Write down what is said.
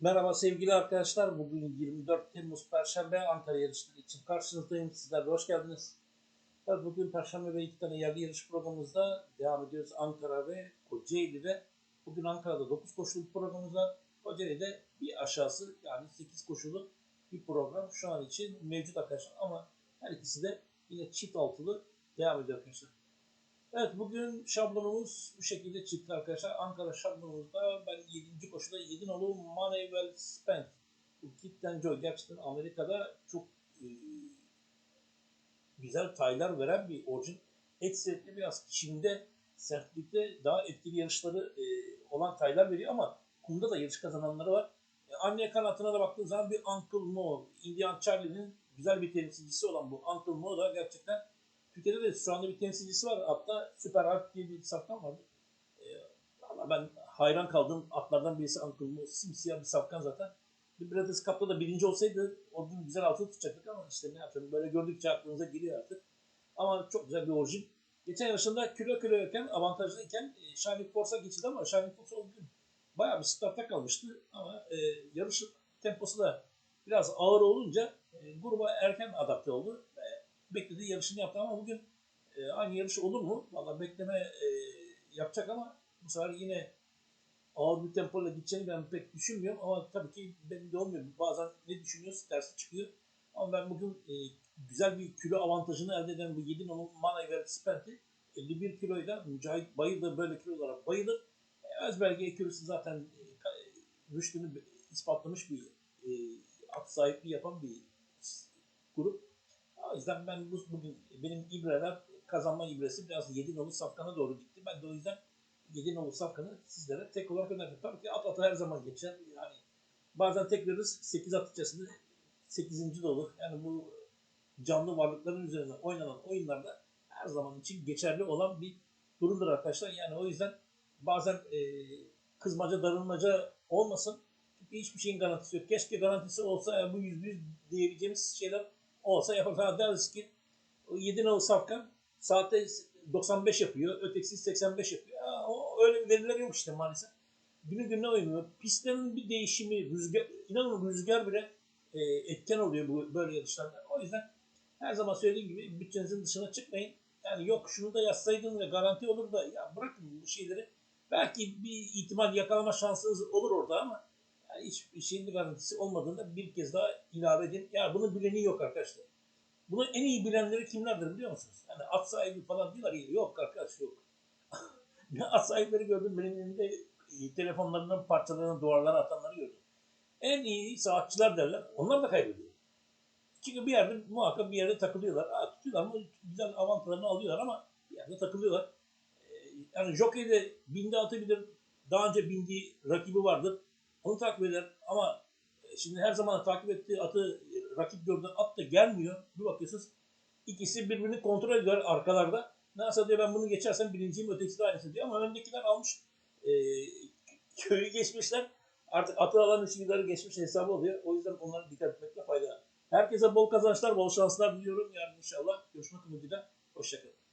Merhaba sevgili arkadaşlar. Bugün 24 Temmuz Perşembe Ankara yarışları için karşınızdayım. Sizler hoş geldiniz. Evet, bugün Perşembe ve iki tane yerli yarış programımızda devam ediyoruz. Ankara ve Kocaeli'de. Bugün Ankara'da 9 koşulu programımız var. Kocaeli'de bir aşağısı yani 8 koşulu bir program şu an için mevcut arkadaşlar. Ama her ikisi de yine çift altılı devam ediyor arkadaşlar. Evet bugün şablonumuz bu şekilde çıktı arkadaşlar. Ankara şablonumuzda ben 7. koşuda 7 nolu Money Well Spent. Bu Kitten Joy gerçekten Amerika'da çok e, güzel taylar veren bir orijin. Ekserlikle biraz Çin'de sertlikte daha etkili yarışları e, olan taylar veriyor ama kumda da yarış kazananları var. E, anne kanatına da baktığın zaman bir Uncle Mo, Indian Charlie'nin güzel bir temsilcisi olan bu Uncle Mo da gerçekten Türkiye'de de şu anda bir temsilcisi var. Hatta Süper Harp diye bir safkan vardı. Valla ben hayran kaldığım atlardan birisi Uncle. Simsiyah bir safkan zaten. Bir Brothers Cup'ta da birinci olsaydı o gün güzel altın tutacaktık ama işte ne yapalım böyle gördükçe aklınıza geliyor artık. Ama çok güzel bir orijin. Geçen yarışında kilo iken avantajlıyken e, Shining Force'a geçildi ama Shining Force o gün bayağı bir startta kalmıştı. Ama e, yarış temposu da biraz ağır olunca e, gruba erken adapte oldu. Beklediği yarışını yaptı ama bugün e, aynı yarış olur mu? Valla bekleme e, yapacak ama bu sefer yine ağır bir tempoyla gideceğini ben pek düşünmüyorum ama tabii ki benim de olmuyor. Bazen ne düşünüyoruz tersi çıkıyor. Ama ben bugün e, güzel bir kilo avantajını elde eden bu 7 nolu Manay ve Spent'i 51 kiloyla Mücahit Bayır böyle kilolara bayılır. E, Özberge kilosu zaten e, ka- rüştünü ispatlamış bir e, at sahipliği yapan bir grup. Yüzden ben bu, bugün benim ibreler kazanma ibresi biraz 7 nolu safkana doğru gitti. Ben de o yüzden 7 nolu safkanı sizlere tek olarak önerdim. Tabii ki at atı her zaman geçer. Yani bazen tek veririz 8 at içerisinde 8. de. Yani bu canlı varlıkların üzerine oynanan oyunlarda her zaman için geçerli olan bir durumdur arkadaşlar. Yani o yüzden bazen e, kızmaca darılmaca olmasın. Çünkü hiçbir şeyin garantisi yok. Keşke garantisi olsa ya bu yüzde yüz diyebileceğimiz şeyler olsa yaparız. Ha deriz ki o 7 nolu safkan saatte 95 yapıyor, ötekisi 85 yapıyor. Ha, o öyle veriler yok işte maalesef. Günü gününe uymuyor. Pistlerin bir değişimi, rüzgar, inanın rüzgar bile e, etken oluyor bu böyle yarışlarda. O yüzden her zaman söylediğim gibi bütçenizin dışına çıkmayın. Yani yok şunu da yazsaydın ve garanti olur da ya bırakın bu şeyleri. Belki bir ihtimal yakalama şansınız olur orada ama hiçbir şeyin garantisi olmadığında bir kez daha ilave edin. Ya bunun bileni yok arkadaşlar. Bunu en iyi bilenleri kimlerdir biliyor musunuz? Yani at sahibi falan diyorlar ya yok arkadaş yok. ne at sahipleri gördüm benim elimde telefonlarından parçalarını duvarlara atanları gördüm. En iyi saatçiler derler. Onlar da kaybediyor. Çünkü bir yerde muhakkak bir yerde takılıyorlar. Ha, tutuyorlar ama güzel avantajlarını alıyorlar ama bir yerde takılıyorlar. Ee, yani jockey de binde atı bilir. Daha önce bindiği rakibi vardır. Onu takip eder ama e, şimdi her zaman takip ettiği atı rakip gördüğü at da gelmiyor. Bir bakıyorsunuz ikisi birbirini kontrol ediyor arkalarda. Nasıl diyor ben bunu geçersem birinciyim ötekisi de aynısı diyor ama öndekiler almış e, köyü geçmişler. Artık atı alan üçüncüleri geçmiş hesabı oluyor. O yüzden onlara dikkat etmekte fayda var. Herkese bol kazançlar, bol şanslar diliyorum. Yarın inşallah görüşmek umuduyla. Hoşçakalın.